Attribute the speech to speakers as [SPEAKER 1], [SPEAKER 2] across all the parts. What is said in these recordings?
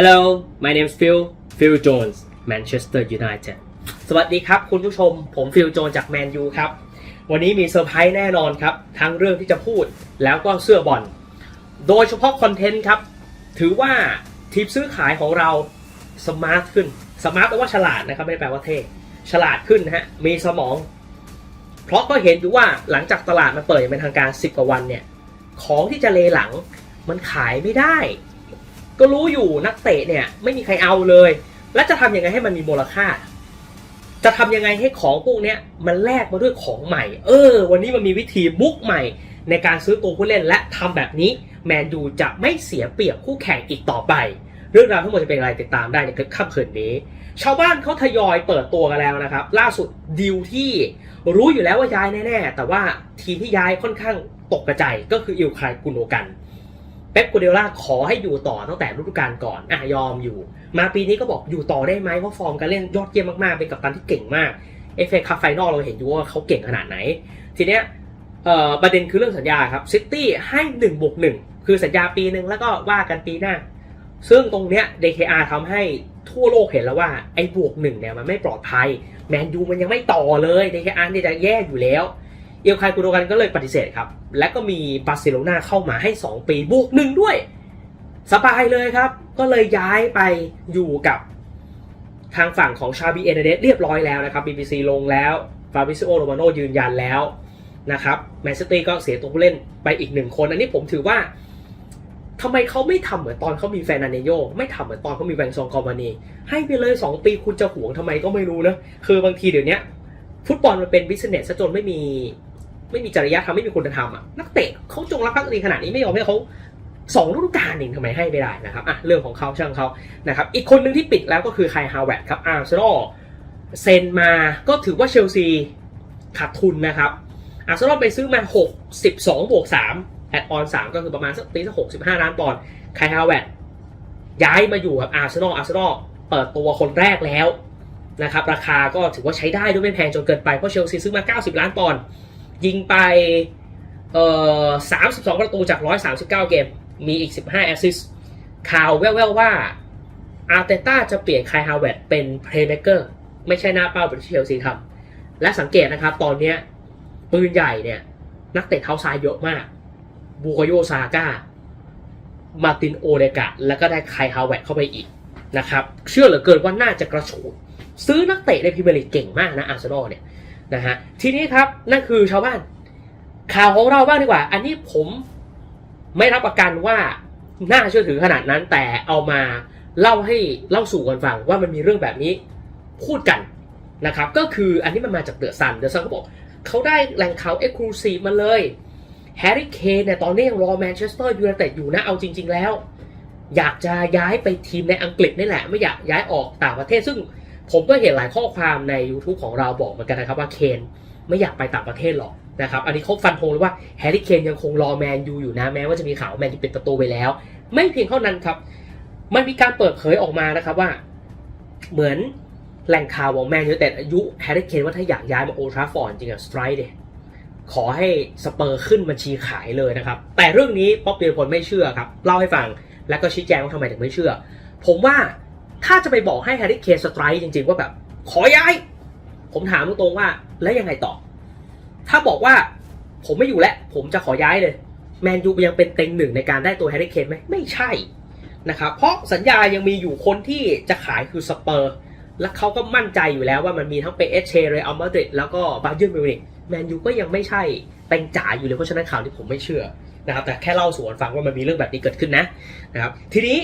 [SPEAKER 1] Hello my name is Phil Phil Jones Manchester United สวัสดีครับคุณผู้ชมผมฟิลโจนจากแมนยูครับ วันนี้มีเซอร์ไพรส์แน่นอนครับ ทั้งเรื่องที่จะพูดแล้วก็เสื้อบอล โดยเฉพาะคอนเทนต์ครับ ถือว่าทีมซื้อขายของเราสมาร์ทขึ้น สมาร์ทแปลว่าฉลาดนะครับ ไม่ได้แปลว่าเท่ฉลาดขึ้นฮะ มีสมอง เพราะก็เห็นอยู่ว่าหลังจากตลาดมันเปิดอย่างเป็นทางการ 10 กว่าวันเนี่ย ของที่จะเลหลังมันขายไม่ได้ ก็รู้อยู่นักเตะเนี่ย ไม่มีใครเอาเลย และจะทำยังไงให้มันมีมูลค่า จะทำยังไงให้ของพวกเนี้ยมันแลกมาด้วยของใหม่ เออ วันนี้มันมีวิธีมุกใหม่ ในการซื้อตัวผู้เล่นและทำแบบนี้ แมนยูจะไม่เสียเปรียบคู่แข่งอีกต่อไป เรื่องราวทั้งหมดจะเป็นอะไรติดตามได้ในคลิปค่ำคืนนี้ ชาวบ้านเขาทยอยเปิดตัวกันแล้วนะครับ ล่าสุดดีลที่รู้อยู่แล้วว่าย้ายแน่ๆแต่ว่าทีมที่ย้ายค่อนข้างตกกระจายก็คืออิลคายกุนโอกัน ป๊ปกูเดล่าขอให้อยู่ต่อตั้งแต่ฤดูกาลก่อนอะยอมอยู่ มาปีนี้ก็บอกอยู่ต่อได้ไหมเพราะฟอร์มการเล่นยอดเยี่ยมมากๆ เป็นกัปตันที่เก่งมากเอฟเอคัพไฟนอลเราเห็นอยู่ว่าเขาเก่งขนาดไหน ทีเนี้ยเอ่อประเด็นคือเรื่องสัญญาครับซิตี้ให้1บวก1คือสัญญาปีหนึ่งแล้วก็ว่ากันปีหน้า ซึ่งตรงเนี้ย DKR ทำให้ทั่วโลกเห็นแล้วว่าไอ้บวกหนึ่งเนี่ยมันไม่ปลอดภัยแมนยูมันยังไม่ต่อเลย DKR เนี่ยจะแย่อยู่แล้ว เอลคายกูโดกันก็เลยปฏิเสธครับ และก็มีบาร์เซโลนาเข้ามาให้ 2 ปีบวกหนึ่งด้วย สบายเลยครับ ก็เลยย้ายไปอยู่กับทางฝั่งของชาบีเอเนเดสเรียบร้อยแล้วนะครับ BBC ลงแล้ว ฟาบิซิโอโรมาโนยืนยันแล้วนะครับแมนเชสตอร์ก็เสียตัวผู้เล่นไปอีกหนึ่งคน อันนี้ผมถือว่าทำไมเขาไม่ทำเหมือนตอนเขามีแฟนนันเนโย ไม่ทำเหมือนตอนเขามีแวงซองคอมมานีให้ไปเลย 2 ปีคุณจะหวงทำไมก็ไม่รู้นะ คือบางทีเดี๋ยวนี้ฟุตบอลมันเป็นบิสเนสซะจนไม่มี ไม่มีจริยธรรมไม่มีคุณธรรมอะนักเตะเขาจงรักภักดีขนาดนี้ไม่ยอมให้เขาสองฤดูกาลเองทำไมให้ไม่ได้นะครับอะเรื่องของเขาช่างเขานะครับอีกคนหนึ่งที่ปิดแล้วก็คือไคฮาวเวร์ดครับอาร์เซนอลเซ็นมาก็ถือว่าเชลซีขาดทุนนะครับอาร์เซนอลไปซื้อมา62บวก3แอดออน3ก็คือประมาณสักตีสัก65 ล้านปอนด์ไคฮาวเวร์ดย้ายมาอยู่กับอาร์เซนอลอาร์เซนอลเปิดตัวคนแรกแล้วนะครับราคาก็ถือว่าใช้ได้ด้วยไม่แพงจนเกินไปเพราะเชลซีซื้อมา 90 ล้านปอนด์ ยิงไปเอ่อ32ประตูจาก139เกม มีอีก15แอสซิสข่าวแว่วๆว่าอาร์เตต้าจะเปลี่ยนไคฮาวเวร์ดเป็นเพลย์เม k เกอร์ไม่ใช่หน้าเป้าเป็นที่เชลซีทำและสังเกตนะครับ ตอนนี้ปืนใหญ่เนี่ย นักเตะเท้าซ้ายเยอะมาก บูโกโยซาก้า มาตินโอเดกะ แล้วก็ได้ไคฮาวเวร์ดเข้าไปอีกนะครับ เชื่อเหลือเกินว่าน่าจะกระโฉดซื้อนักเตะในพรีเมียร์ลีกเก่งมากนะอาร์เซนอลเนี่ย นะฮะทีนี้ครับนั่นคือชาวบ้าน ข่าวของเราบ้างดีกว่า อันนี้ผมไม่รับประกันว่าน่าเชื่อถือขนาดนั้น แต่เอามาเล่าให้เล่าสู่กันฟังว่ามันมีเรื่องแบบนี้พูดกันนะครับ ก็คืออันนี้มันมาจากเดอะซันเดอะซันเขาบอกเขาได้แหล่งข่าวเอ็กซ์คลูซีฟมาเลยแฮร์รี่เคนเนี่ยตอนนี้ยังรอแมนเชสเตอร์ยูไนเต็ดอยู่นะเอาจริง ๆ แล้ว อยากจะย้ายไปทีมในอังกฤษนี่แหละ ไม่อยากย้ายออกต่างประเทศซึ่ง ผมก็เห็นหลายข้อความใน YouTube ของเราบอกเหมือนกันนะครับว่าเคนไม่อยากไปต่างประเทศหรอกนะครับ อันนี้เขาฟันธงเลยว่าแฮร์รี่เคนยังคงรอแมนยูอยู่นะแม้ว่าจะมีข่าวแมนยูเปิดประตูไปแล้ว ไม่เพียงเท่านั้นครับ มันมีการเปิดเผยออกมานะครับว่า เหมือนแหล่งข่าวของแมนยูแต่อายุแฮร์รี่เคนว่าถ้าอยากย้ายมาโอทราฟอร์ดจริงอะสไตร์เดขอให้สเปอร์ขึ้นบัญชีขายเลยนะครับ แต่เรื่องนี้ป๊อปเปียพลไม่เชื่อครับเล่าให้ฟังแล้วก็ชี้แจงว่าทำไมถึงไม่เชื่อ ผมว่า ถ้าจะไปบอกให้แฮร์รี่เคนสไตร์จริงๆว่าแบบ ขอย้าย ผมถามตรงๆว่า แล้วยังไงต่อ ถ้าบอกว่าผมไม่อยู่แล้ว ผมจะขอย้ายเลย แมนยูยังเป็นเต็งหนึ่งในการได้ตัวแฮร์รี่เคนไหมไม่ใช่นะครับเพราะสัญญายังมีอยู่คนที่จะขายคือสเปอร์ และเขาก็มั่นใจอยู่แล้วว่ามันมีทั้งเปเอชเชเรอัลมาดริดแล้วก็บาเยิร์นมิวนิกแมนยูก็ยังไม่ใช่เต็งจ๋าอยู่เลยเพราะฉะนั้นข่าวที่ผมไม่เชื่อนะครับแต่แค่เล่าสู่กันฟังว่ามันมีเรื่องแบบนี้เกิดขึ้นนะนะครับทีนี้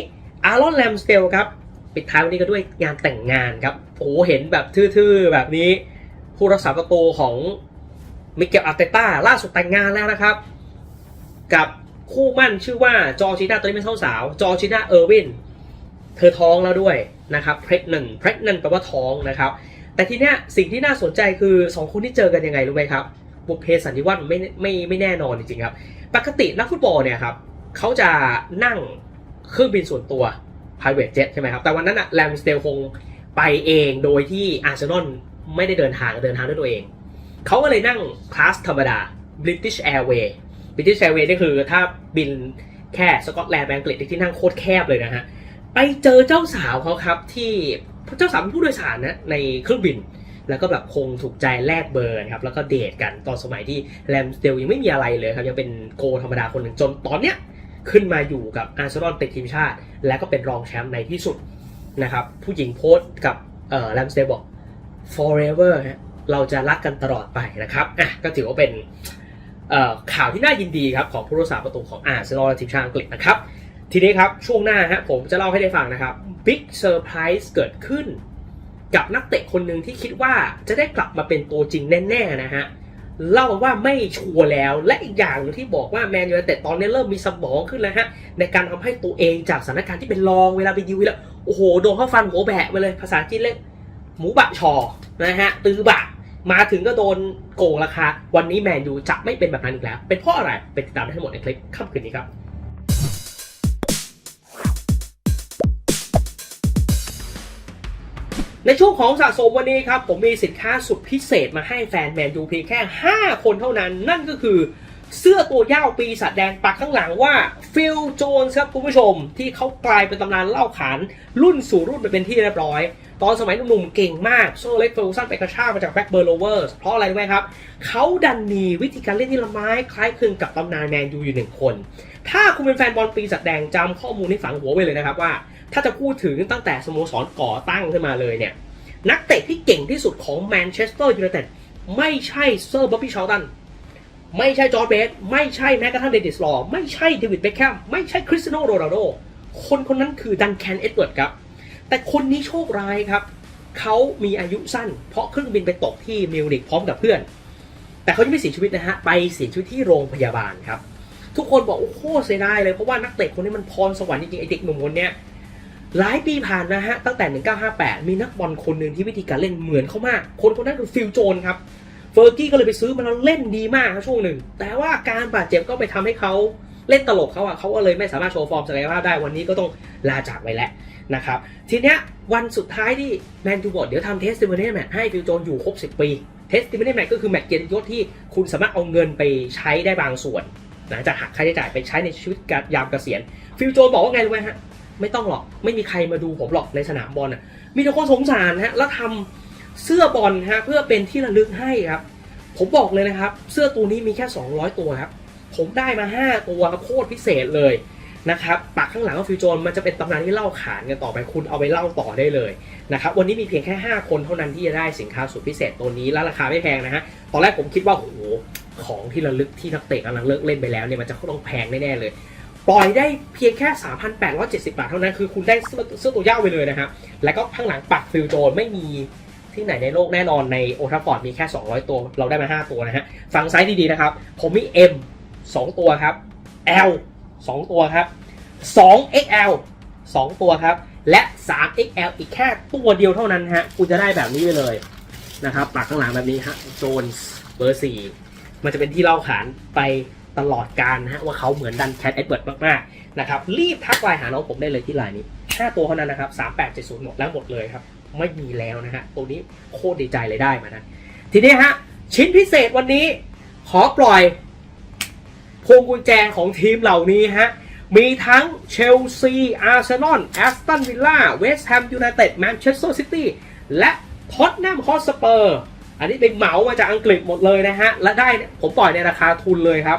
[SPEAKER 1] อารอนแลมสเตลครับ ปิดท้ายวันนี้ก็ด้วยงานแต่งงานครับโอ้โหเห็นแบบทื่อๆแบบนี้ ผู้รักษาประตูของมิเกลอาร์เตต้าล่าสุดแต่งงานแล้วนะครับ กับคู่มั่นชื่อว่าจอร์จิน่าตอนนี้เป็นสาวจอร์จิน่าเออร์วินเธอท้องแล้วด้วยนะครับเพร g นันเพร g นันแปลว่าท้องนะครับ แต่ทีเนี้ยสิ่งที่น่าสนใจคือสองคนที่เจอกันยังไงรู้ไหมครับ บุพเพสันนิวาสมันไม่ไม่ไม่แน่นอนจริงๆครับ ปกตินักฟุตบอลเนี่ยครับเขาจะนั่งเครื่องบินส่วนตัว private jet ใช่ไหมครับ แต่วันนั้นอะแรมสเตลคงไปเองโดยที่อาร์เซนอลไม่ได้เดินทางเดินทางด้วยตัวเอง เขาก็เลยนั่งคลาสธรรมดา British Airways British Airways นี่คือถ้าบินแค่สกอตแลนด์ไปอังกฤษที่นั่งโคตรแคบเลยนะฮะ ไปเจอเจ้าสาวเขาครับที่เจ้าสาวเป็นผู้โดยสารนะในเครื่องบิน แล้วก็แบบคงถูกใจแลกเบอร์ครับ แล้วก็เดทกันตอนสมัยที่แรมสเตลยังไม่มีอะไรเลยครับ ยังเป็นโกธรรมดาคนหนึ่งจนตอนเนี้ย ขึ้นมาอยู่กับอาร์เซนอลติดทีมชาติ และก็เป็นรองแชมป์ในที่สุดนะครับผู้หญิงโพสต์กับเอ่อแรมสเตลบอก forever เราจะรักกันตลอดไปนะครับอะก็ถือว่าเป็นข่าวที่น่ายินดีครับของผู้รักษาประตูของอาร์เซนอลและทีมชาติอังกฤษนะครับ ทีนี้ครับช่วงหน้าฮะผมจะเล่าให้ได้ฟังนะครับบิ๊กเซอร์ไพรส์เกิดขึ้น กับนักเตะคนหนึ่งที่คิดว่าจะได้กลับมาเป็นตัวจริงแน่ ๆ นะฮะ เล่าว่าไม่ชัวร์แล้ว และอีกอย่างหนึงที่บอกว่าแมนยูไนเต็ดตอนนี้เริ่มมีสมองขึ้นแล้วฮะ ในการทำให้ตัวเองจากสถานการณ์ที่เป็นรองเวลาไปดิวแล้ว โอ้โห โดนเข้าฟันหัวแบะไปเลยภาษาจีนเรียกหมูบะชอนะฮะ ตือบะ มาถึงก็โดนโกงราคา วันนี้แมนยูจะไม่เป็นแบบนั้นอีกแล้ว เป็นเพราะอะไรไปติดตามได้ทั้งหมดในคลิปค่ำคืนนี้ครับ ในช่วงของสะสมวันนี้ครับ ผมมีสินค้าสุดพิเศษมาให้แฟนแมนยูเพียงแค่ 5 คนเท่านั้น นั่นก็คือเสื้อตัวยาวปีศาจแดงปักข้างหลังว่าฟิลโจนครับคุณผู้ชม ที่เขากลายเป็นตำนานเล่าขานรุ่นสู่รุ่นไปเป็นที่เรียบร้อย ตอนสมัยหนุ่มๆเก่งมาก โซเล็กเฟลซันไปกระชากมาจากแบ็กเบอร์โลเวอร์เพราะอะไรรู้ไหมครับ เขาดันมีวิธีการเล่นที่ละไม้คล้ายคลึงกับตำนานแมนยูอยู่หนึ่งคน ถ้าคุณเป็นแฟนบอลปีศาจแดงจำข้อมูลที่ฝังหัวไว้เลยนะครับว่า ถ้าจะพูดถึงตั้งแต่สโมสรก่อตั้งขึ้นมาเลยเนี่ย นักเตะที่เก่งที่สุดของแมนเชสเตอร์ยูไนเต็ดไม่ใช่เซอร์บ๊อบบี้ชาลตันไม่ใช่จอร์เบสไม่ใช่แม้กระทั่งเดนิสลอไม่ใช่เดวิดเบคแคมไม่ใช่คริสเตียโนโรนัลโดคนคนนั้นคือดันแคนเอ็ดเวิร์ดครับ แต่คนนี้โชคร้ายครับ เขามีอายุสั้น เพราะเครื่องบินไปตกที่มิวนิกพร้อมกับเพื่อน แต่เขายังไม่เสียชีวิตนะฮะ ไปเสียชีวิตที่โรงพยาบาลครับ ทุกคนบอกโอ้โหเสียดายเลย เพราะว่านักเตะคนนี้มันพรสวรรค์จริงๆไอเด็กหนุ่มคนเนี้ย หลายปีผ่านนะฮะ ตั้งแต่ 1958 มีนักบอลคนหนึ่งที่วิธีการเล่นเหมือนเขามาก คนคนนั้นคือฟิลโจนครับ เฟอร์กี้ก็เลยไปซื้อมาแล้วเล่นดีมากครับช่วงหนึ่ง แต่ว่าการบาดเจ็บก็ไปทำให้เขาเล่นตลกเขาอะเขาก็เลยไม่สามารถโชว์ฟอร์มศักยภาพได้วันนี้ก็ต้องลาจากไปแล้วนะครับ ทีเนี้ยวันสุดท้ายที่แมนยูบอกเดี๋ยวทำเทสติมเนียแมทให้ฟิลโจนอยู่ครบ 10 ปี เทสติมเนียแมทก็คือแมตช์เกียรติยศที่คุณสามารถเอาเงินไปใช้ได้บางส่วนหลังจากหักค่าใช้จ่ายไปใช้ในชีวิตการยามเกษียณฟิลโจนบอกว่าไงรู้ไหมฮะ ไม่ต้องหรอกไม่มีใครมาดูผมหรอกในสนามบอลน่ะมีแต่คนสงสารฮะแล้วทำเสื้อบอลฮะเพื่อเป็นที่ระลึกให้ครับ ผมบอกเลยนะครับ เสื้อตัวนี้มีแค่ 200 ตัวครับผมได้มา 5 ตัวครับโคตรพิเศษเลยนะครับปักข้างหลังก็ฟิวโจนมันจะเป็นตำนานที่เล่าขานกันต่อไปคุณเอาไปเล่าต่อได้เลยนะครับวันนี้มีเพียงแค่ 5 คนเท่านั้นที่จะได้สินค้าสุดพิเศษตัวนี้และราคาไม่แพงนะฮะตอนแรกผมคิดว่าโอ้โหของที่ระลึกที่นักเตะกำลังเลิกเล่นไปแล้วเนี่ยมันจะต้องแพงแน่ๆเลย ปล่อยได้เพียงแค่ 3,870 บาทเท่านั้น คือคุณได้เสื้อเสื้อตัวยาวไปเลยนะครับ แล้วก็ข้างหลังปักฟิลโจนไม่มีที่ไหนในโลกแน่นอนในโอทราฟอร์ดมีแค่ 200 ตัว เราได้มา 5 ตัวนะฮะ ฟังไซส์ดีๆนะครับ ผมมี M 2 ตัวครับ L 2 ตัวครับ 2XL 2 ตัวครับ และ 3XL อีกแค่ตัวเดียวเท่านั้นฮะ คุณจะได้แบบนี้ไปเลยนะครับ ปักข้างหลังแบบนี้ฮะ โจนเบอร์ 4 มันจะเป็นที่เล่าขานไป ตลอดการนะฮะว่าเขาเหมือนดันแคทเอ็ดเวิร์ดมากๆนะครับรีบทักไลน์หาน้องผมได้เลยที่ไลน์นี้ 5 ตัวเท่านั้นนะครับ 3870 หมดแล้วหมดเลยครับ ไม่มีแล้วนะฮะตัวนี้โคตรดีใจเลยได้มานะ ทีนี้ฮะ ชิ้นพิเศษวันนี้ขอปล่อยพวงกุญแจของทีมเหล่านี้ฮะมีทั้งเชลซีอาร์เซนอลแอสตันวิลล่าเวสต์แฮมยูไนเต็ดแมนเชสเตอร์ซิตี้และท็อตแนมฮอสเปอร์อันนี้เป็นเหมามาจากอังกฤษหมดเลยนะฮะ และได้ผมปล่อยในราคาทุนเลยครับ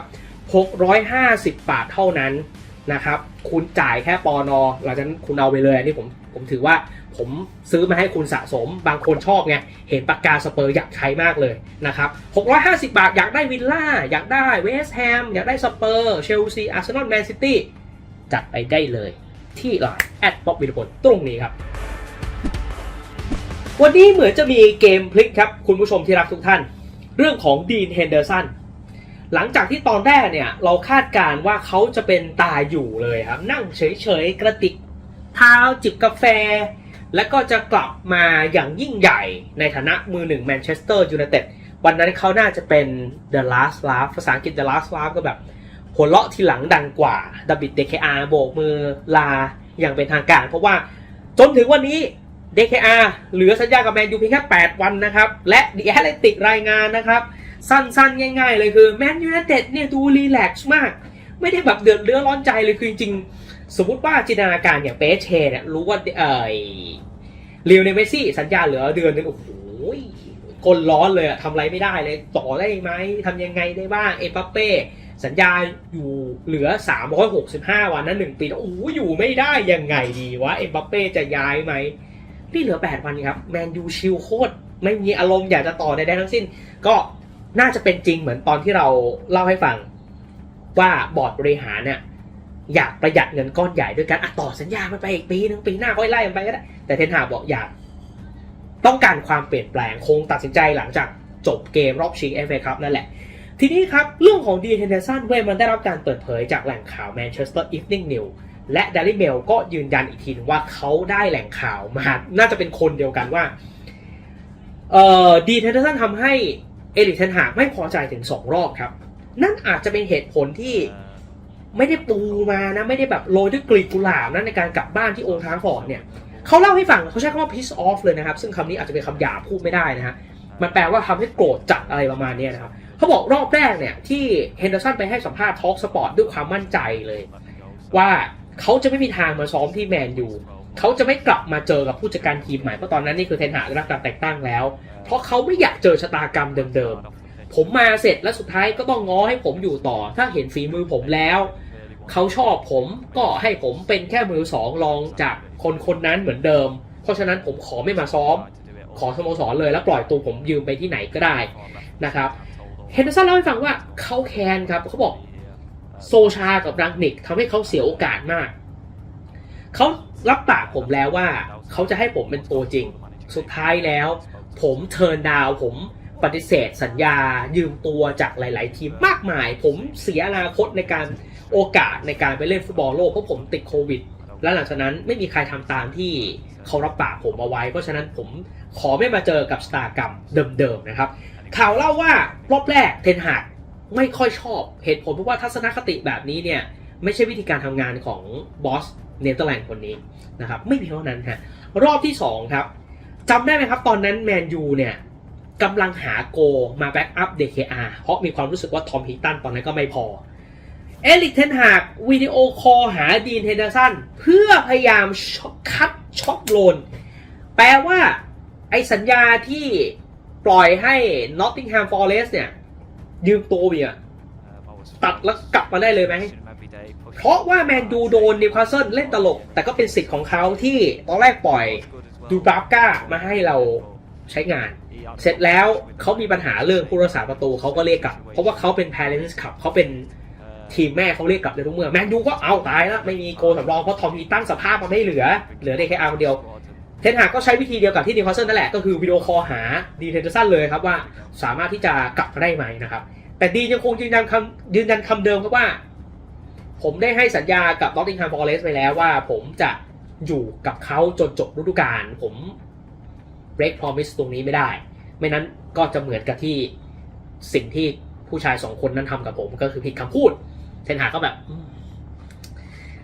[SPEAKER 1] 650 บาทเท่านั้นนะครับ คุณจ่ายแค่ปอนอหลังจากนั้นคุณเอาไปเลยอันนี้ผมผมถือว่าผมซื้อมาให้คุณสะสม บางคนชอบไง เห็นปากกาสเปอร์อยากใช้มากเลยนะครับ 650 บาทอยากได้วิลล่า อยากได้เวสต์แฮม อยากได้สเปอร์ เชลซี อาร์เซนอล แมนซิตี้ จัดไปได้เลยที่ไลน์แอดป๊อปวิลพลตรงนี้ครับ วันนี้เหมือนจะมีเกมพลิกครับ คุณผู้ชมที่รักทุกท่าน เรื่องของดีนเฮนเดอร์สัน หลังจากที่ตอนแรกเนี่ย เราคาดการณ์ว่าเขาจะเป็นตายอยู่เลยครับ นั่งเฉยๆ กระติกเท้าจิบกาแฟ แล้วก็จะกลับมาอย่างยิ่งใหญ่ในฐานะมือหนึ่งแมนเชสเตอร์ยูไนเต็ดวันนั้นเขาน่าจะเป็น The Last Laugh ภาษาอังกฤษ The Last Laugh ก็แบบหัวเราะทีหลังดังกว่าดับบิดเดคอาโบกมือลาอย่างเป็นทางการ เพราะว่าจนถึงวันนี้ DKR เหลือสัญญากับแมนยูเพียงแค่ 8 วันนะครับ และดีแอตเลติกรายงานนะครับ สั้นๆ ง่าย ๆ เลยคือแมนยู i นเต็ดเนี่ยดูรีแลกซ์มาก ไม่ได้แบบเดือดเรือร้อนใจเลยคือจริงๆสมมติว่าจินตนาการอย่างเปเชเนี่ยรู้ว่าเออเรียวเนเมซี่สัญญาเหลือเดือนนึงโอ้โหคนร้อนเลยอะทำอะไรไม่ได้เลย ต่อได้ไหมทำยังไงได้บ้างเอปัปเป้สัญญาอยู่เหลือ 365 วันนั้นหนึ่งปีโอ้โหอยู่ไม่ได้ยังไงดีวะเอปัปเป้จะย้ายไหมนี่เหลือ 8 วันครับ แมนยูชิลโคตรไม่มีอารมณ์อยากจะต่อใดๆทั้งสิ้น ก็ น่าจะเป็นจริงเหมือนตอนที่เราเล่าให้ฟัง ว่าบอร์ดบริหารเนี่ยอยากประหยัดเงินก้อนใหญ่ด้วยการอะต่อสัญญามันไปอีกปีนึงปีหน้าค่อยไล่มันไปก็ได้แต่เทนหาบอกอยาก ต้องการความเปลี่ยนแปลงคงตัดสินใจหลังจากจบเกมรอบชิงเอฟเอครับนั่นแหละ ทีนี้ครับ เรื่องของดีเฮนเดอร์สันเว้ยมันได้รับการเปิดเผยจากแหล่งข่าวแมนเชสเตอร์อีฟนิ่งนิวและ Daily Mail ก็ยืนยันอีกทีนว่าเขาได้แหล่งข่าวมา น่าจะเป็นคนเดียวกันว่า เอ่อดีเฮนเดอร์สันทำให้ เอริกเทนหากไม่พอใจถึง2รอบครับ นั่นอาจจะเป็นเหตุผลที่ไม่ได้ปูมานะไม่ได้แบบโรยด้วยกลีบกุหลาบนะในการกลับบ้านที่โอทาฟอร์ดเนี่ยเขาเล่าให้ฟังเขาใช้คำว่า piss off เลยนะครับ ซึ่งคำนี้อาจจะเป็นคำหยาบพูดไม่ได้นะฮะมันแปลว่าทำให้โกรธจัดอะไรประมาณนี้นะครับเขาบอกรอบแรกเนี่ยที่เฮนเดอร์สันไปให้สัมภาษณ์ทอล์กสปอร์ตด้วยความมั่นใจเลย ว่าเขาจะไม่มีทางมาซ้อมที่แมนยู เขาจะไม่กลับมาเจอกับผู้จัดการทีมใหม่เพราะตอนนั้นนี่คือเทนหากได้รับการแต่งตั้งแล้ว เพราะเขาไม่อยากเจอชะตากรรมเดิมๆ ผมมาเสร็จแล้วสุดท้ายก็ต้องง้อให้ผมอยู่ต่อ ถ้าเห็นฝีมือผมแล้วเขาชอบผมก็ให้ผมเป็นแค่มือสองรองจากคนคนนั้นเหมือนเดิม เพราะฉะนั้นผมขอไม่มาซ้อม ขอสโมสรเลยแล้วปล่อยตัวผมยืมไปที่ไหนก็ได้นะครับเฮนเดอร์สันเล่าให้ฟังว่าเขาแคนครับเขาบอกโซชากับรังนิกทำให้เขาเสียโอกาสมาก เขารับปากผมแล้วว่าเขาจะให้ผมเป็นตัวจริง สุดท้ายแล้ว ผมเทิร์นดาวผมปฏิเสธสัญญายืมตัวจากหลาย ๆ ทีมมากมาย ผมเสียอนาคตในการโอกาสในการไปเล่นฟุตบอลโลกเพราะผมติดโควิด และหลังจากนั้นไม่มีใครทำตามที่เขารับปากผมเอาไว้ เพราะฉะนั้นผมขอไม่มาเจอกับสตาร์กรรมเดิม ๆ นะครับ ข่าวเล่าว่ารอบแรกเทนหากไม่ค่อยชอบเหตุผลเพราะว่าทัศนคติแบบนี้เนี่ยไม่ใช่วิธีการทำงานของบอส เนเธอร์แลนด์คนนี้นะครับไม่เพียงเท่านั้นฮะรอบที่ 2 ครับจำได้ไหมครับ ตอนนั้นแมนยูเนี่ยกำลังหาโกมาแบ็กอัพ DKR เพราะมีความรู้สึกว่าทอมฮิตตันตอนนั้นก็ไม่พอ เอลิกเทนหากวิดีโอคอลหาดีนเฮนเดอร์สันเพื่อพยายามช็อตคัดช็อตโลน แปลว่า ไอสัญญาที่ปล่อยให้ Nottingham Forest เนี่ย ยืมตัวเนี่ยตัดแล้วกลับมาได้เลยไหม เพราะว่าแมนยูโดนนิวคาสเซิลเล่นตลก แต่ก็เป็นสิทธิ์ของเขาที่ตอนแรกปล่อยดูบราฟก้ามาให้เราใช้งาน เสร็จแล้วเขามีปัญหาเรื่องผู้รักษาประตูเขาก็เรียกกลับ เพราะว่าเขาเป็น Parents ขับเขาเป็นทีมแม่เขาเรียกกลับเลยทุกเมื่อแมนยูก็เอาตายแล้ว ไม่มีโกสำรองเพราะทอมมีตั้งสภาพมาไม่เหลือ เหลือได้แค่อาคนเดียว เทนหากก็ใช้วิธีเดียวกับที่นิวคาสเซิลนั่นแหละ ก็คือวิดีโอคอลหาดีเทนเดอร์สันเลยครับว่าสามารถที่จะกลับมาได้ไหมนะครับแต่ดียังคงยืนยันคำยืนยันคำเดิมครับว่า ผมได้ให้สัญญากับ Nottingham Forest ไปแล้วว่า ผมจะอยู่กับเขาจนจบฤดูกาลผม break promise ตรงนี้ไม่ได้ ไม่นั้นก็จะเหมือนกับที่สิ่งที่ผู้ชายสองคนนั้นทำกับผมก็คือผิดคำพูด เทนหาก็แบบ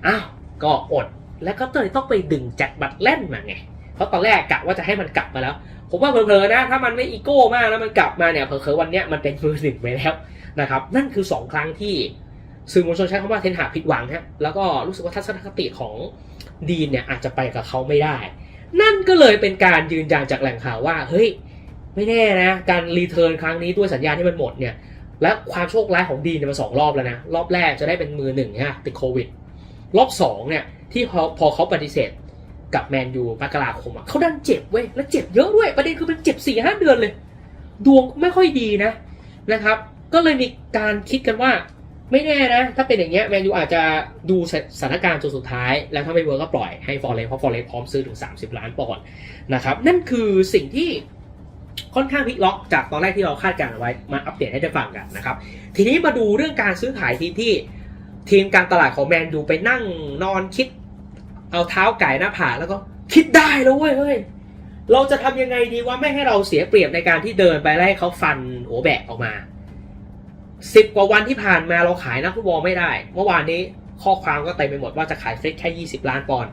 [SPEAKER 1] อ้าวก็อดแล้วก็เลยต้องไปดึงแจ็คบัตเล่นมาไง เพราะตอนแรกกะว่าจะให้มันกลับมาแล้ว ผมว่าเผลอๆนะ ถ้ามันไม่อีโก้มากแล้วมันกลับมาเนี่ยเผลอๆวันเนี้ยมันเป็นมือหนึ่งไปแล้วนะครับ นั่นคือสองครั้งที่ สื่อมวลชนใช้คำว่าเทนหาผิดหวังฮะแล้วก็รู้สึกว่าทัศนคติของดีนเนี่ยอาจจะไปกับเขาไม่ได้ นั่นก็เลยเป็นการยืนยันจากแหล่งข่าวว่าเฮ้ยไม่แน่นะ การรีเทิร์นครั้งนี้ด้วยสัญญาที่มันหมดเนี่ยและความโชคร้ายของดีนเนี่ยมาสองรอบแล้วนะ รอบแรกจะได้เป็นมือหนึ่งฮะติดโควิด รอบสองเนี่ยที่พอพอเขาปฏิเสธกับแมนยูมกราคมอะเขาดันเจ็บเว้ยแล้วเจ็บเยอะด้วยประเด็นคือมันเจ็บสี่ห้าเดือนเลย ดวงไม่ค่อยดีนะนะครับ ก็เลยมีการคิดกันว่า ไม่แน่นะ ถ้าเป็นอย่างเงี้ยแมนยูอาจจะดูสถานการณ์จนสุดท้าย แล้วถ้าไม่เวิร์กก็ปล่อยให้ฟอร์เรสเพราะฟอร์เรสพร้อมซื้อถึง 30 ล้านปอนด์นะครับ นั่นคือสิ่งที่ค่อนข้างพลิกล็อกจากตอนแรกที่เราคาดการณ์เอาไว้มาอัปเดตให้ได้ฟังกันนะครับ ทีนี้มาดูเรื่องการซื้อขายทีมที่ทีมการตลาดของแมนยูไปนั่งนอนคิด เอาเท้าไก่หน้าผาแล้วก็คิดได้แล้วเว้ยเฮ้ยเราจะทำยังไงดีว่าไม่ให้เราเสียเปรียบในการที่เดินไปไล่เขาฟันหัวแบกออกมา สิบกว่าวันที่ผ่านมาเราขายนักฟุตบอลไม่ได้ เมื่อวานนี้ข้อความก็เต็มไปหมดว่าจะขายฟริกแค่ 20 ล้านปอนด์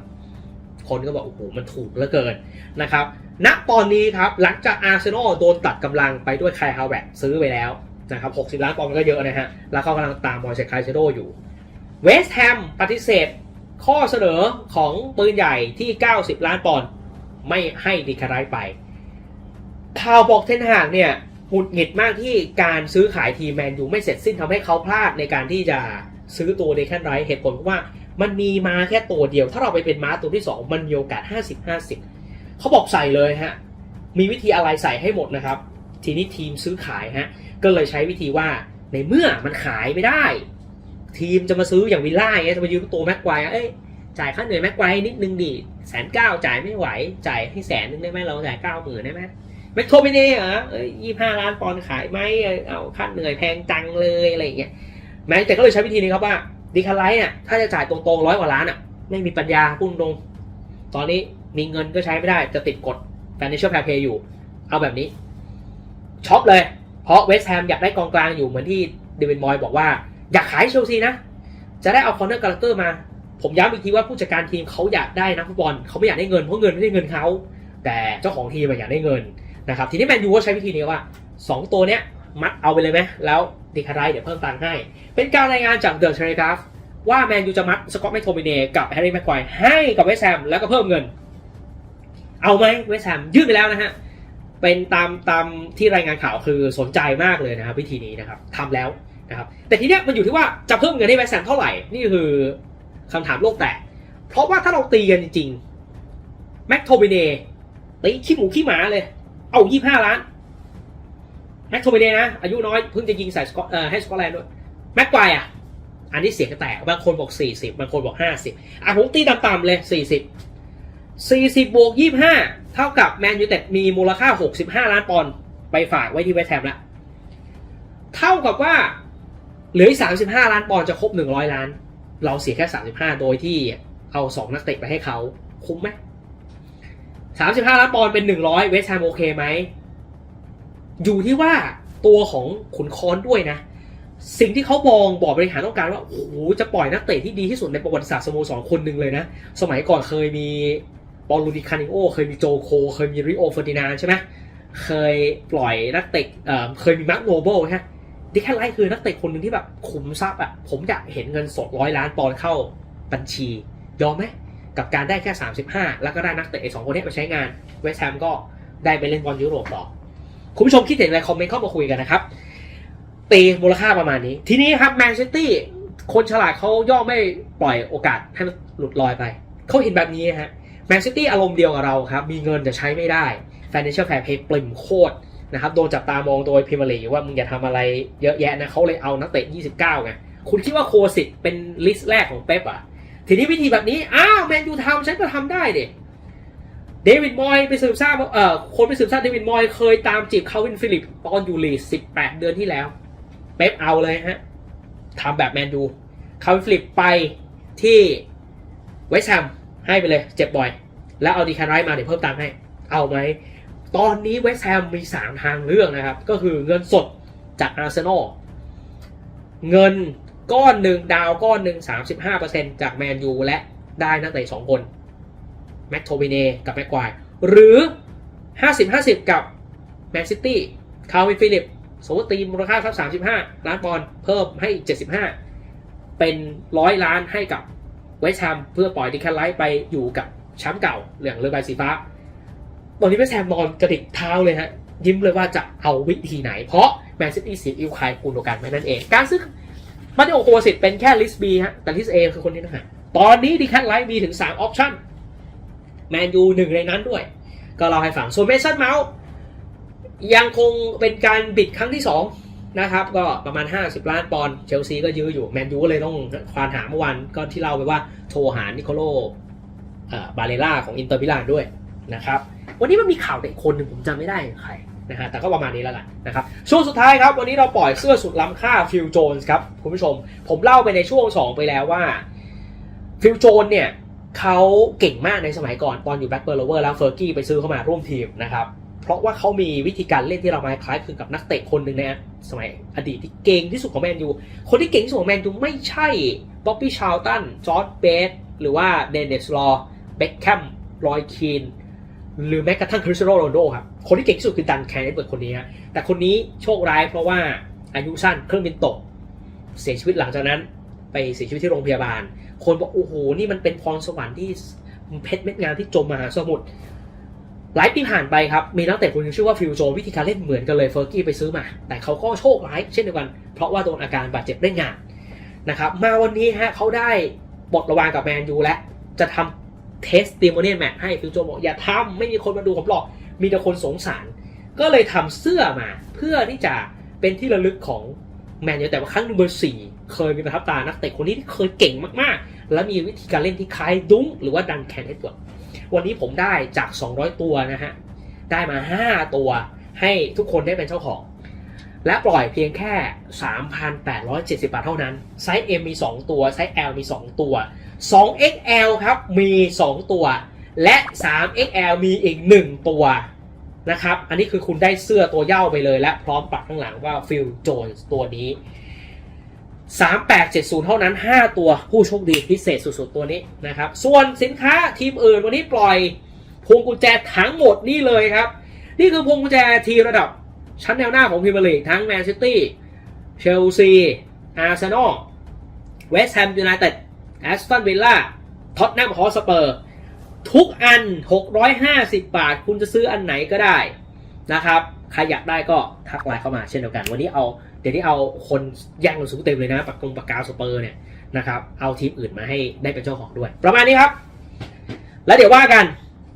[SPEAKER 1] คนก็บอกโอ้โหมันถูกเหลือเกินนะครับณตอนนี้ครับหลังจากอาร์เซนอลโดนตัดกำลังไปด้วยไคลฮาวเวร์ซื้อไปแล้วนะครับ60 ล้านปอนด์มันก็เยอะนะฮะ แล้วเขากำลังตามมอยเซคไคเซโดอยู่เวสต์แฮมปฏิเสธข้อเสนอของปืนใหญ่ที่ 90 ล้านปอนด์ไม่ให้ดิคารายไป ข่าวบอกเทนหากเนี่ย หงุดหงิดมากที่การซื้อขายทีแมนยูไม่เสร็จสิ้นทำให้เขาพลาดในการที่จะซื้อตัวเดคันไรเหตุผลเพราะว่ามันมีมาแค่ตัวเดียว ถ้าเราไปเป็นม้าตัวที่ 2 มันมีโอกาส 50-50 เขาบอกใส่เลยฮะ มีวิธีอะไรใส่ให้หมดนะครับ ทีนี้ทีมซื้อขายฮะ ก็เลยใช้วิธีว่าในเมื่อมันขายไม่ได้ ทีมจะมาซื้ออย่างวิลล่าอย่างเงี้ยจะมายืมตัวแม็กไกว์เอ้ยจ่ายค่าเหนื่อยแม็กไกว์นิดนึงดิแสนเก้าจ่ายไม่ไหว จ่ายให้แสนนึงได้ไหมเราจ่ายเก้าหมื่นได้ไหม แม็กโทมิเน่เหรอเอ้ยยี่ห้าล้านปอนด์ขายไหมเอาค่าเหนื่อยแพงจังเลยอะไรอย่างเงี้ยแม้แต่ก็เลยใช้วิธีนี้ครับว่าดีคาไลท์อะถ้าจะจ่ายตรงๆร้อยกว่าล้านอะ ไม่มีปัญญาพูดตรง ตอนนี้มีเงินก็ใช้ไม่ได้จะติดกฎ financial fair play อยู่ เอาแบบนี้ช็อปเลย เพราะเวสต์แฮมอยากได้กองกลางอยู่เหมือนที่เดวินมอยบอกว่า อยากขายเชลซีนะ จะได้เอาคอนเนอร์กาลเตอร์มา ผมย้ำอีกทีว่าผู้จัดการทีมเขาอยากได้นักฟุตบอลเขาไม่อยากได้เงินเพราะเงินไม่ใช่เงินเขาแต่เจ้าของทีมอยากได้เงิน นะครับทีนี้แมนยูก็ใช้วิธีนี้ว่า 2 ตัวเนี้ยมัดเอาไปเลยไหมแล้วดีคาไรเดี๋ยวเพิ่มตังค์ให้ เป็นการรายงานจากเดอะเทเลกราฟว่าแมนยูจะมัดสกอตแมคโทมิเนกับแฮร์รี่แม็กควายให้กับเวสต์แฮมแล้วก็เพิ่มเงิน เอาไหมเวสต์แฮมยื่นไปแล้วนะฮะเป็นตามตามที่รายงานข่าวคือสนใจมากเลยนะครับวิธีนี้นะครับทำแล้วนะครับแต่ทีเนี้ยมันอยู่ที่ว่าจะเพิ่มเงินให้แวสต์แฮมเท่าไหร่นี่คือคำถามโลกแตกเพราะว่าถ้าเราตีกันจริงๆแม็กโทมิเนตีขี้หมูขี้หมาเลย เอายี่ห้าล้านแม็กโทมิเนนะ อายุน้อยเพิ่งจะยิงใส่สกอเอ่อให้สกอตแลนด์ด้วยแม็กไกวอะ อันนี้เสียงกระแตกบางคนบอก40บบางคนบอก50อะผมตีต่ำๆเลย40 40บสี่สิบบวก25เท่ากับแมนยูเต็ดมีมูลค่า65ล้านปอนด์ไปฝากไว้ที่เวสต์แฮมแล้วเท่ากับว่าเหลืออีก35ล้านปอนด์จะครบ100ล้าน เราเสียแค่35โดยที่เอา2นักเตะไปให้เขาคุ้มไหม 35ล้านปอนด์เป็น100เวสแฮมโอเคไหม อยู่ที่ว่าตัวของขุนค้อนด้วยนะ สิ่งที่เขามองบอร์ดบริหารต้องการว่า โอ้โห จะปล่อยนักเตะที่ดีที่สุดในประวัติศาสตร์สโมสรคนหนึ่งเลยนะ สมัยก่อนเคยมีบอลลูดิคานิโอ เคยมีโจโค เคยมีริโอเฟอร์ดินานใช่ไหมเคยปล่อยนักเตะเอ่อเคยมีมาร์คโนเบิลใช่ไหมดิแค่ไลท์คือนักเตะคนหนึ่งที่แบบขุมทรัพย์อะผมอยากเห็นเงินสดร้อยล้านปอนด์เข้าบัญชี ยอมไหม กับการได้แค่ 35 แล้วก็ได้นักเตะสองคนนี้ไปใช้งานเวสต์แฮมก็ได้ไปเล่นบอลยุโรปต่อ คุณผู้ชมคิดเห็นอะไรคอมเมนต์เข้ามาคุยกันนะครับตีมูลค่าประมาณนี้ ทีนี้ครับแมนซิตี้คนฉลาดเขาย่อไม่ปล่อยโอกาสให้มันหลุดลอยไป เขาเห็นแบบนี้ฮะแมนซิตี้อารมณ์เดียวกับเราครับ มีเงินจะใช้ไม่ได้ Financial Fair Play ปริ่มโคตรนะครับโดนจับตามองโดยพิมลีว่ามึงอย่าทำอะไรเยอะแยะนะเขาเลยเอานักเตะ 29ไงคุณคิดว่าโคสิตเป็นลิสต์แรกของเป๊ปอะ ทีนี้วิธีแบบนี้อ้าวแมนยูทำฉันก็ทำได้เด็เดวิดมอยไปสืบทราบเอ่อคนไปสืบทราบเดวิดมอยเคยตามจีบคาวินฟิลิปตอนอยู่ลีด18เดือนที่แล้ว เป๊ปเอาเลยฮะทำแบบแมนยูคาวินฟิลิปไปที่เวสต์แฮมให้ไปเลยเจ็บบ่อย แล้วเอาดีแคารไรมาเดี๋ยวเพิ่มตังค์ให้ เอาไหม ตอนนี้เวสต์แฮมมี3ทางเลือกนะครับ ก็คือเงินสดจากอาร์เซนอลเงิน ก้อนหนึ่งดาวก้อนหนึ่ง35%จากแมนยูและได้นักเตะ2คนแม็กโทมิเนกับแม็กควายหรือ 50-50 กับแมนซิตี้คาร์วินฟิลิปสมมติตีมูลค่าสัก35 ล้านปอนด์เพิ่มให้ 75 เป็นร้อยล้านให้กับเวสต์แฮมเพื่อปล่อยดิแคนไลท์ไปอยู่กับแชมป์เก่า เหลืองเรือใบสีฟ้า ตอนนี้เวสต์แฮมนอนกระดิกเท้าเลยฮะยิ้มเลยว่าจะเอาวิธีไหน เพราะแมนซิตี้เสียอิวคายกุนโดกันไปนั่นเอง การซื้อ มาริโอโคสิตเป็นแค่ลิสต์ B ฮะ แต่ลิสต์ A คือคนนี้นะฮะ ตอนนี้ดิแคนไลท์มีถึง 3 ออปชั่น แมนยูหนึ่งในนั้นด้วย ก็เราให้ฟัง ส่วนเมสันเมาส์ยังคงเป็นการบิดครั้งที่ 2 นะครับ ก็ประมาณ 50 ล้านปอนด์ เชลซีก็ยื้ออยู่ แมนยูก็เลยต้องควานหาเมื่อวานก็ที่เล่าไปว่าโทรหานิโคโลอ่อบาเลล่าของอินเตอร์มิลานด้วยนะครับ วันนี้มันมีข่าวแต่อีกคนหนึ่งผมจำไม่ได้ใคร นะฮะแต่ก็ประมาณนี้แล้วกันนะครับช่วงสุดท้ายครับ วันนี้เราปล่อยเสื้อสุดล้ำค่าฟิลโจนส์ครับคุณผู้ชม ผมเล่าไปในช่วง 2 ไปแล้วว่าฟิลโจนเนี่ยเขาเก่งมากในสมัยก่อนตอนอยู่แบ็คเบอร์โลเวอร์แล้วเฟอร์กี้ไปซื้อเข้ามาร่วมทีมนะครับเพราะว่าเขามีวิธีการเล่นที่เรามาคล้ายคลึงกับนักเตะคนหนึ่งในสมัยอดีตที่เก่งที่สุดของแมนยูคนที่เก่งที่สุดของแมนยูไม่ใช่บ๊อบบี้ชาลตันจอร์ดเบสหรือว่าเดนเนสลอเบ็คแคมรอยคีน หรือแม้กระทั่งคริสเตียโนโรนโดครับ คนที่เก่งที่สุดคือดันแคนเบิร์ดคนนี้ แต่คนนี้โชคร้ายเพราะว่าอายุสั้นเครื่องบินตก เสียชีวิตหลังจากนั้น ไปเสียชีวิตที่โรงพยาบาล คนบอกโอ้โห นี่มันเป็นพรสวรรค์ที่เพชรเม็ดงามที่จมมหาสมุทรหลายปีผ่านไปครับ มีนักเตะคนหนึงชื่อว่าฟิลโจวิธีการเล่นเหมือนกันเลยเฟอร์กี้ไปซื้อมา แต่เขาก็โชคร้ายเช่นเดียวกัน เพราะว่าโดนอาการบาดเจ็บเล่นงานนะครับมาวันนี้ฮะเขาได้บทระวางกับแมนยูและจะทำ เทสติโมเนียแมทให้ฟิลโจบอกอย่าทำไม่มีคนมาดูผมหรอก มีแต่คนสงสาร ก็เลยทำเสื้อมาเพื่อที่จะเป็นที่ระลึกของแมนยูแต่ว่าครั้งหนึ่งเบอร์สี่เคยมีประทับตานักเตะคนนี้ที่เคยเก่งมากๆ และมีวิธีการเล่นที่คล้ายดุ้งหรือว่าดันแคนเอ็ดเวิร์ดวันนี้ผมได้จาก 200 ตัวนะฮะ ได้มา 5 ตัวให้ทุกคนได้เป็นเจ้าของ และปล่อยเพียงแค่ 3,870 บาทเท่านั้น ไซส์ M มี 2 ตัว ไซส์ L มี 2 ตัว 2XL ครับมี 2 ตัว และ 3XL มีอีก 1 ตัวนะครับ อันนี้คือคุณได้เสื้อตัวเย่าไปเลยและพร้อมปักข้างหลังว่า Phil Jones ตัวนี้ 3870 เท่านั้น 5 ตัวผู้โชคดีพิเศษสุดๆ ตัวนี้นะครับ ส่วนสินค้าทีมอื่นวันนี้ปล่อยพวงกุญแจทั้งหมดนี่เลยครับ นี่คือพวงกุญแจทีมระดับ ชั้นแนวหน้าของพรีเมียร์ลีกทั้งแมนซิตี้เชลซีอาร์เซนอลเวสต์แฮมยูไนเต็ดแอสตันวิลล่าท็อตแนมฮอสเปอร์ทุกอัน 650 บาท คุณจะซื้ออันไหนก็ได้นะครับใครอยากได้ก็ทักไลน์เข้ามาเช่นเดียวกัน วันนี้เอาเดี๋ยวนี้เอาคนย่งสูงเต็มเลยนะปากกงปากกาสเปอร์เนี่ยนะครับเอาทีมอื่นมาให้ได้เป็นเจ้าของด้วย ประมาณนี้ครับ แล้วเดี๋ยวว่ากัน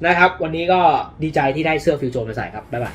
[SPEAKER 1] นะครับ วันนี้ก็ดีใจที่ได้เสื้อฟิวโจมาใส่ครับ บ๊ายบาย